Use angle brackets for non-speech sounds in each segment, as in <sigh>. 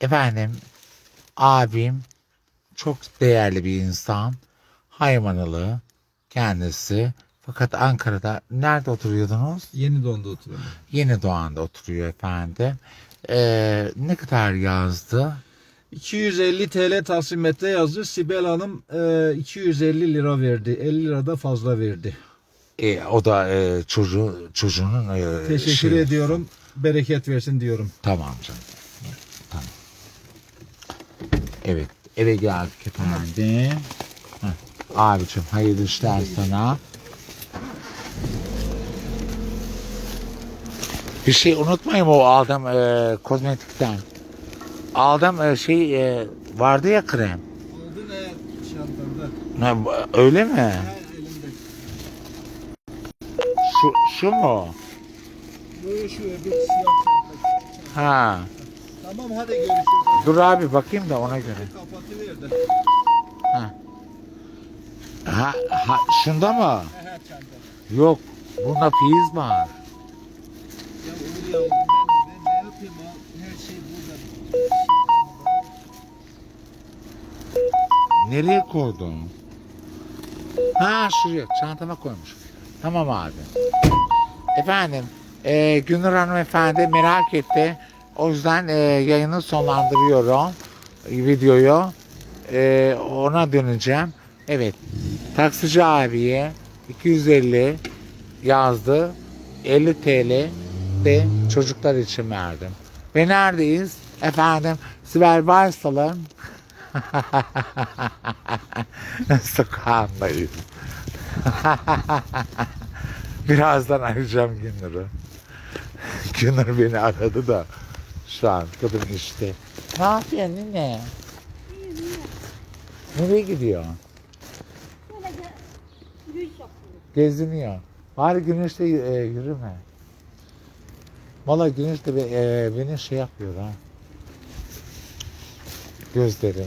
Efendim abim çok değerli bir insan. Haymanalı kendisi. Fakat Ankara'da nerede oturuyordunuz? Yeni donda oturuyorum. Yeni Doğan'da oturuyor efendim. Ee, ne kadar yazdı? 250 TL taksimetre yazdı. Sibel Hanım e, 250 lira verdi. 50 lira da fazla verdi. Ee, o da e, çocuğu, çocuğunun e, Teşekkür şeyi. ediyorum. Bereket versin diyorum. Tamam canım. Evet eve geldik efendim. Heh. Abicim hayırlı işler sana. Bir şey unutmayın o aldım e, kozmetikten. Aldım e, şey e, vardı ya krem. Oldu ne şantanda? Ne, öyle mi? elimde. Şu, şu mu? Bu şu bir siyah. Ha. Tamam hadi görüşürüz. Dur abi bakayım da ona göre. Kapatıverdi. Ha. Ha, ha şunda mı? Çanta. Yok. Bunda piyiz var. Ya Uğur ya ben, ben ne yapayım ha? Her şey burada. Nereye koydun? Ha şuraya çantama koymuş. Tamam abi. Efendim e, Günür hanımefendi merak etti. O yüzden e, yayını sonlandırıyorum. Videoyu. E, ona döneceğim. Evet. Taksici abiye 250 yazdı. 50 TL de çocuklar için verdim. Ve neredeyiz? Efendim Sibel Baysal'ın <laughs> Sokağındayız. <laughs> Birazdan arayacağım Gündür'ü. Gündür beni aradı da şu an kadın işte. Ne yapıyorsun nene? Nereye gidiyor? Böyle ge- yürüyüş yapıyor. Geziniyor. Bari güneşte e, yürüme. Valla güneş de be- e, beni şey yapıyor ha. Gözlerimi.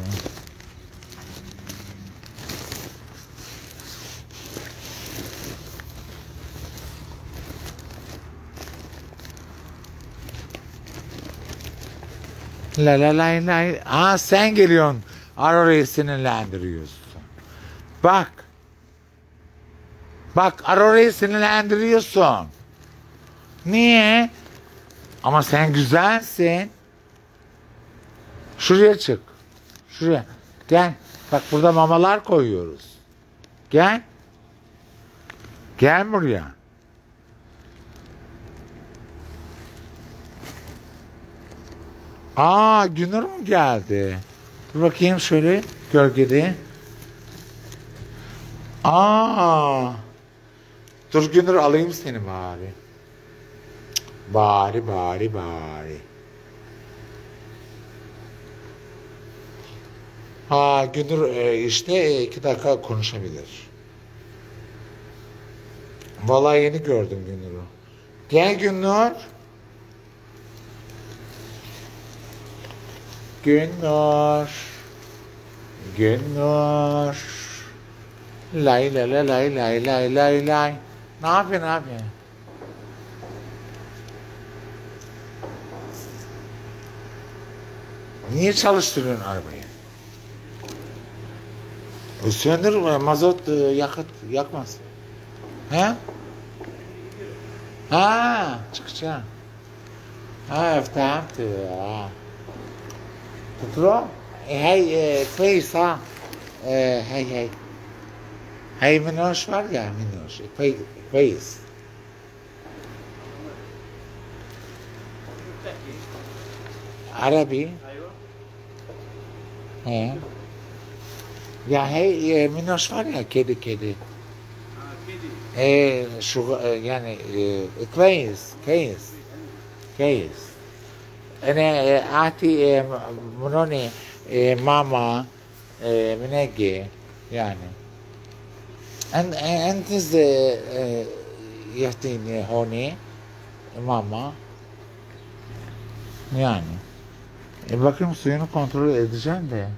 La la la la. Aa sen geliyorsun. Aurora'yı sinirlendiriyorsun. Bak. Bak Aurora'yı sinirlendiriyorsun. Niye? Ama sen güzelsin. Şuraya çık. Şuraya. Gel. Bak burada mamalar koyuyoruz. Gel. Gel buraya. Aa Günür mü geldi? Dur bakayım şöyle gölgede. Aa. Dur Günür alayım seni bari. Bari bari bari. Ha Günür e, işte e, iki dakika konuşabilir. Vallahi yeni gördüm Günür'ü. Gel Günür. Günnur, Günnur. Lay lay lay lay lay lay lay lay. Ne yapıyorsun abi? Niye çalıştırıyorsun arabayı? E, Söndür e, mazot e, yakıt yakmaz. He? Ha, çıkacağım. Ha, efendim. Ha. تروح له إيه، هاي إيه، كويسة. إيه، هاي هاي. هاي منوش وارجع منوش كويس. عربي؟ أيوه. يعني هي منوش وارجع كده كده إيه شغل يعني كويس كويس كويس. انا آه، اعطي آه، منوني آه، ماما آه، منجي يعني أن- انت ز- آه، يعطيني هوني mama yani e bakayım suyunu kontrol edeceğim de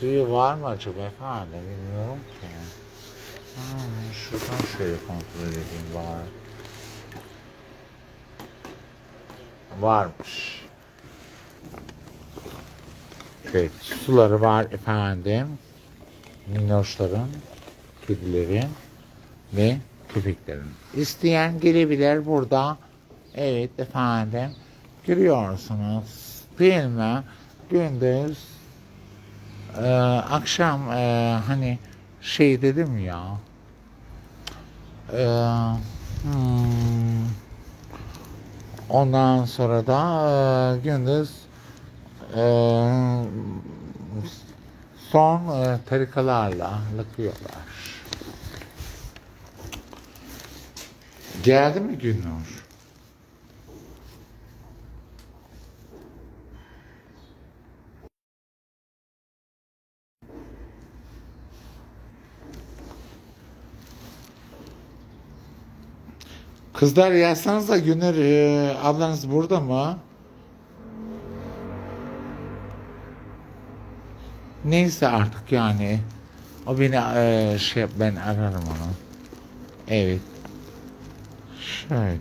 suyu var mı acaba efendim bilmiyorum ki ha, şuradan şöyle kontrol edeyim bari Varmış Evet, suları var efendim. Minnoşların, kedilerin ve köpeklerin. İsteyen gelebilir burada. Evet efendim. Görüyorsunuz. Değil mi? Gündüz e, akşam e, hani şey dedim ya e, hmm, ondan sonra da e, gündüz e, son e, tarikalarla lakıyorlar. Geldi mi Günnur? Kızlar yazsanız da Güner e, ablanız burada mı? Neyse artık yani. O beni e, şey ben ararım onu. Evet. Şöyle.